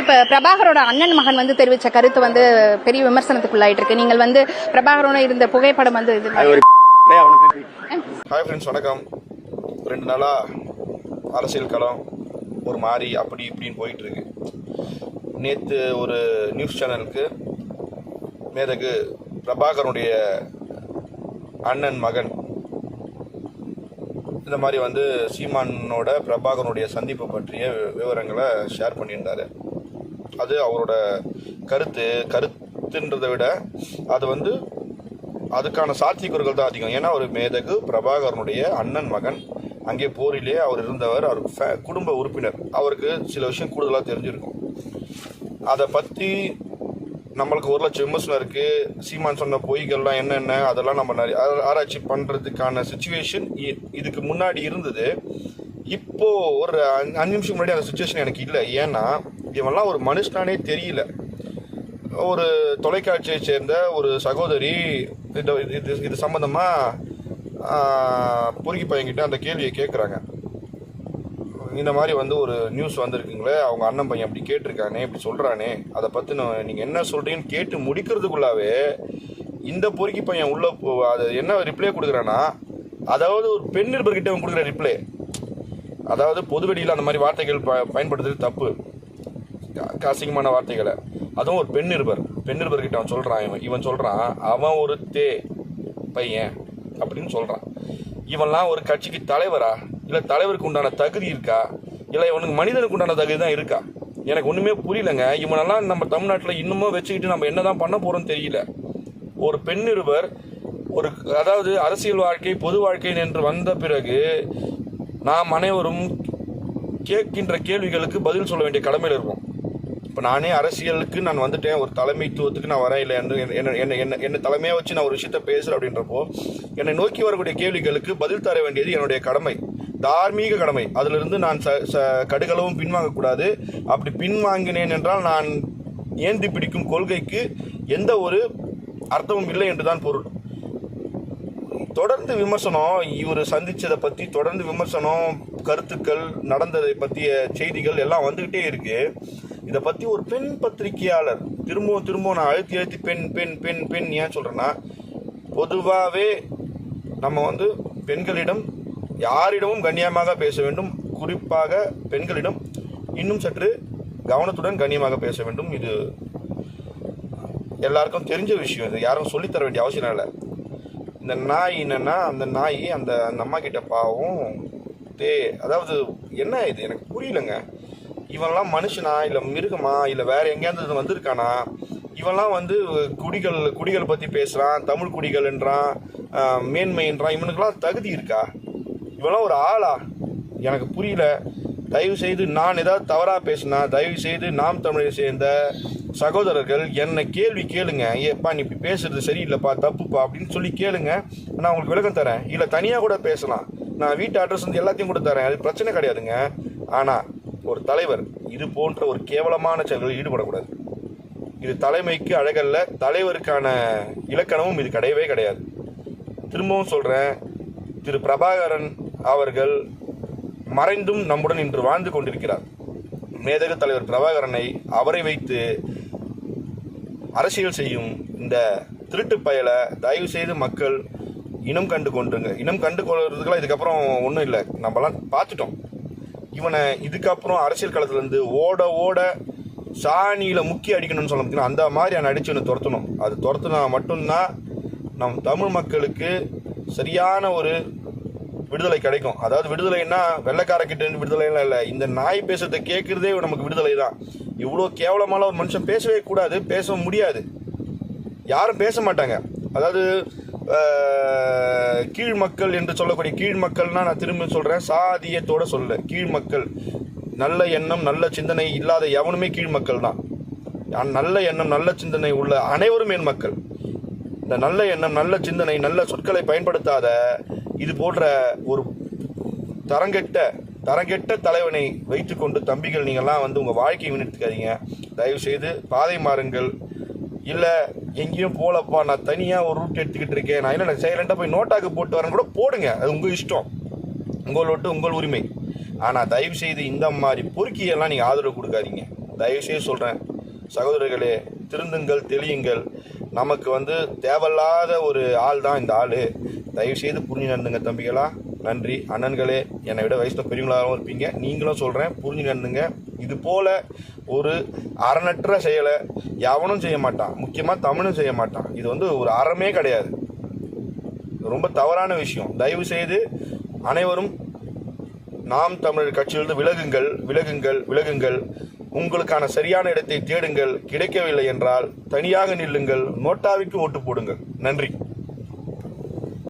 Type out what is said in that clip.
இப்ப பிரபாகரோட அண்ணன் மகன் வந்து தெரிவிச்ச கருத்து வந்து பெரிய விமர்சனத்துக்குள்ளாயிட்டு இருக்கு நீங்கள் வந்து பிரபாகரோட இருந்த புகைப்படம் வந்து இது ஹாய் ஃப்ரெண்ட்ஸ் வணக்கம். ரெண்டு நாளாக அரசியல் களம் ஒரு மாதிரி அப்படி இப்படின்னு போயிட்டு இருக்கு நேற்று ஒரு நியூஸ் சேனலுக்கு மேதகு பிரபாகரனுடைய அண்ணன் மகன். இந்த மாதிரி வந்து சீமானோட பிரபாகரனுடைய சந்திப்பு பற்றிய விவரங்களை ஷேர் பண்ணியிருந்தாரு. அது அவரோட கருத்து கருத்துன்றதை விட அது வந்து அதுக்கான சாத்தியக்கூறுகள் தான் அதிகம். ஏன்னா ஒரு மேதகு பிரபாகரனுடைய அண்ணன் மகன் அங்கே போரிலே அவர் இருந்தவர் அவர் ஃபே- குடும்ப உறுப்பினர். அவருக்கு சில விஷயம் கூடுதலாக தெரிஞ்சிருக்கும். அதை பற்றி நம்மளுக்கு ஒரு லட்சம் விமர்சனம் இருக்குது சீமான் சொன்ன பொய்கள்லாம் என்னென்ன அதெல்லாம் நம்ம நிறைய ஆராய்ச்சி பண்ணுறதுக்கான சுச்சுவேஷன் இதுக்கு முன்னாடி இருந்தது. இப்போது ஒரு அஞ்சு நிமிஷம் முன்னாடி அந்த சுச்சுவேஷன் எனக்கு இல்லை. ஏன்னா இவன்லாம் ஒரு மனுஷனானே தெரியல. ஒரு தொலைக்காட்சியை சேர்ந்த ஒரு சகோதரி இது இது இது சம்மந்தமாக பொறுக்கி பையன்கிட்ட அந்த கேள்வியை கேட்குறாங்க இந்த மாதிரி வந்து ஒரு நியூஸ் வந்திருக்குங்களே அவங்க அண்ணன் பையன் அப்படி கேட்டிருக்கானே இப்படி சொல்கிறானே அதை பற்றி நீங்கள் என்ன சொல்கிறீங்கன்னு கேட்டு முடிக்கிறதுக்குள்ளாவே இந்த பொறுக்கி பையன் உள்ள அது என்ன ரிப்ளை கொடுக்குறான்னா அதாவது ஒரு பெண் நிருபர்கிட்ட அவன் கொடுக்குற ரிப்ளை அதாவது பொதுவெளியில் அந்த மாதிரி வார்த்தைகள் ப பயன்படுத்துறது தப்பு. அசிங்கமான வார்த்தைகளை. அதுவும் ஒரு பெண் நிருபர். பெண் நிருபர்கிட்ட அவன் சொல்கிறான் இவன் இவன் சொல்கிறான் அவன் ஒரு தே பையன் அப்படின்னு சொல்கிறான் இவன்லாம் ஒரு கட்சிக்கு தலைவரா? இல்லை தலைவருக்கு உண்டான தகுதி இருக்கா? இல்லை இவனுக்கு மனிதனுக்கு உண்டான தகுதி தான் இருக்கா? எனக்கு ஒன்றுமே புரியலங்க. இவனெல்லாம் நம்ம தமிழ்நாட்டில் இன்னமும் வச்சுக்கிட்டு நம்ம என்ன தான் பண்ண போகிறோம்னு தெரியல. ஒரு பெண் நிருபர் ஒரு அதாவது அரசியல் வாழ்க்கை பொது வாழ்க்கை என்று வந்த பிறகு நாம் அனைவரும் கேட்கின்ற கேள்விகளுக்கு பதில் சொல்ல வேண்டிய கடமையில் இருக்கும் இப்போ நானே அரசியலுக்கு நான் வந்துட்டேன். ஒரு தலைமைத்துவத்துக்கு நான் வரேன். இல்லை என்று என்ன என்ன என்ன என்ன தலைமையாக வச்சு நான் ஒரு விஷயத்த பேசுகிறேன் அப்படின்றப்போ என்னை நோக்கி வரக்கூடிய கேள்விகளுக்கு பதில் தர வேண்டியது என்னுடைய கடமை. தார்மீக கடமை. அதிலிருந்து நான் ச ச கடுகளவும் பின்வாங்கக்கூடாது அப்படி பின்வாங்கினேன் என்றால் நான் ஏந்தி பிடிக்கும் கொள்கைக்கு எந்த ஒரு அர்த்தமும் இல்லை என்று தான் பொருள். தொடர்ந்து விமர்சனம் இவர் சந்தித்ததை பற்றி தொடர்ந்து விமர்சனம் கருத்துக்கள் நடந்ததை பற்றிய செய்திகள் எல்லாம் வந்துக்கிட்டே இருக்கு. இதை பற்றி ஒரு பெண் பத்திரிகையாளர் திரும்பவும் திரும்பவும் நான் அழுத்தி அழுத்தி பெண் பெண் பெண் பெண் ஏன் சொல்கிறேன்னா பொதுவாகவே நம்ம வந்து பெண்களிடம் யாரிடமும் கண்ணியமாக பேச வேண்டும். குறிப்பாக பெண்களிடம் இன்னும் சற்று கவனத்துடன் கண்ணியமாக பேச வேண்டும். இது எல்லாருக்கும் தெரிஞ்ச விஷயம். இது யாரும் சொல்லித்தர வேண்டிய அவசியம் இல்லை. இந்த நாய் என்னென்னா அந்த நாய் அந்த அந்த அம்மா கிட்ட பாவம் தே அதாவது என்ன இது? எனக்கு புரியலங்க. இவன்லாம் மனுஷனா? இல்லை மிருகமா? இல்லை வேற எங்கேயாவது வந்திருக்கானா? இவன்லாம் வந்து குடிகள் குடிகள் பற்றி பேசுகிறான் தமிழ் குடிகள்ன்றான் மேன்மைன்றான் இவனுக்கெல்லாம் தகுதி இருக்கா? இவன்லாம் ஒரு ஆளா? எனக்கு புரியல. தயவு செய்து நான் ஏதாவது தவறாக பேசினா தயவு செய்து நாம் தமிழை சேர்ந்த சகோதரர்கள் என்னை கேள்வி கேளுங்க. ஏப்பா நீ இப்படி பேசுறது சரியில்லைப்பா தப்புப்பா அப்படின்னு சொல்லி கேளுங்க. நான் உங்களுக்கு விளக்கம் தரேன். இல்லை தனியாக கூட பேசலாம். நான் வீட்டு அட்ரஸ் வந்து எல்லாத்தையும் கொடுத்தாரேன் அது பிரச்சனை கிடையாதுங்க. ஆனால் ஒரு தலைவர் இது போன்ற ஒரு கேவலமான செயல்களில் ஈடுபடக்கூடாது. இது தலைமைக்கு அழகல்ல தலைவருக்கான இலக்கணமும் இது கிடையவே கிடையாது. திரும்பவும் சொல்கிறேன் திரு பிரபாகரன் அவர்கள் மறைந்தும் நம்முடன் இன்று வாழ்ந்து கொண்டிருக்கிறார். மேதகு தலைவர் பிரபாகரனை அவரை வைத்து அரசியல் செய்யும் இந்த திருட்டு பயலை தயவு செய்து மக்கள் இனம் கண்டு கொண்டுருங்க இனம் கண்டு கொள்றதுக்கெல்லாம் இதுக்கப்புறம் ஒன்றும் இல்லை. நம்மலாம் பார்த்துட்டோம். இவனை இதுக்கப்புறம் அரசியல் களத்துலேருந்து ஓட ஓட சாணியில் முக்கிய அடிக்கணும்னு சொல்ல பார்த்தீங்கன்னா அந்த மாதிரி அவனை அடித்து ஒன்று துரத்தணும். அது துரத்துனா மட்டும்தான் நம் தமிழ் மக்களுக்கு சரியான ஒரு விடுதலை கிடைக்கும். அதாவது விடுதலைன்னா வெள்ளைக்காரக்கிட்டேருந்து விடுதலைலாம் இல்லை. இந்த நாய் பேசுறதை கேட்குறதே நமக்கு விடுதலை தான். இவ்வளோ கேவலமான ஒரு மனுஷன் பேசவே கூடாது பேச முடியாது. யாரும் பேச மாட்டாங்க. அதாவது கீழ் மக்கள் என்று சொல்லக்கூடிய கீழ் மக்கள்னா நான் திரும்ப சொல்கிறேன் சாதியத்தோட சொல்ல கீழ் மக்கள். நல்ல எண்ணம் நல்ல சிந்தனை இல்லாத எவனுமே கீழ் மக்கள் தான். நல்ல எண்ணம் நல்ல சிந்தனை உள்ள அனைவரும் என் மக்கள். இந்த நல்ல எண்ணம் நல்ல சிந்தனை நல்ல சொற்களை பயன்படுத்தாத இது போன்ற ஒரு தரங்கெட்ட தரங்கெட்ட தலைவனை வைத்துக்கொண்டு தம்பிகள் நீங்கள்லாம் வந்து உங்கள் வாழ்க்கையை முன்னெடுத்துக்காதீங்க தயவு செய்து பாதை மாறுங்கள். இல்லை எங்கேயும் போகலப்பா நான் தனியாக ஒரு ரூட் எடுத்துக்கிட்டு இருக்கேன். நான் இல்லை சைலண்டாக போய் நோட்டாக்கு போட்டு வரேன் கூட போடுங்க. அது உங்கள் இஷ்டம். உங்கள் ஒட்டு உங்கள் உரிமை. ஆனால் தயவு செய்து இந்த மாதிரி பொறுக்கியெல்லாம் நீங்கள் ஆதரவு கொடுக்காதீங்க. தயவுசெய்து சொல்கிறேன் சகோதரர்களே திருந்துங்கள் தெளியுங்கள். நமக்கு வந்து தேவையில்லாத ஒரு ஆள் தான் இந்த ஆள். தயவு செய்து புரிஞ்சு நடந்துங்க தம்பிகளா. நன்றி. அண்ணன்களே என்னை விட வயசில் பெரியவங்களாகவும் இருப்பீங்க. நீங்களும் சொல்கிறேன் புரிஞ்சு இது போல் ஒரு அறநற்ற செயலை எவனும் செய்ய மாட்டான். முக்கியமாக தமிழும் செய்ய மாட்டான். இது வந்து ஒரு அறமே கிடையாது. ரொம்ப தவறான விஷயம். தயவு செய்து அனைவரும் நாம் தமிழர் கட்சியிலிருந்து விலகுங்கள் விலகுங்கள் விலகுங்கள். உங்களுக்கான சரியான இடத்தை தேடுங்கள். கிடைக்கவில்லை என்றால் தனியாக நில்லுங்கள். நோட்டாவிற்கு ஓட்டு போடுங்கள். நன்றி.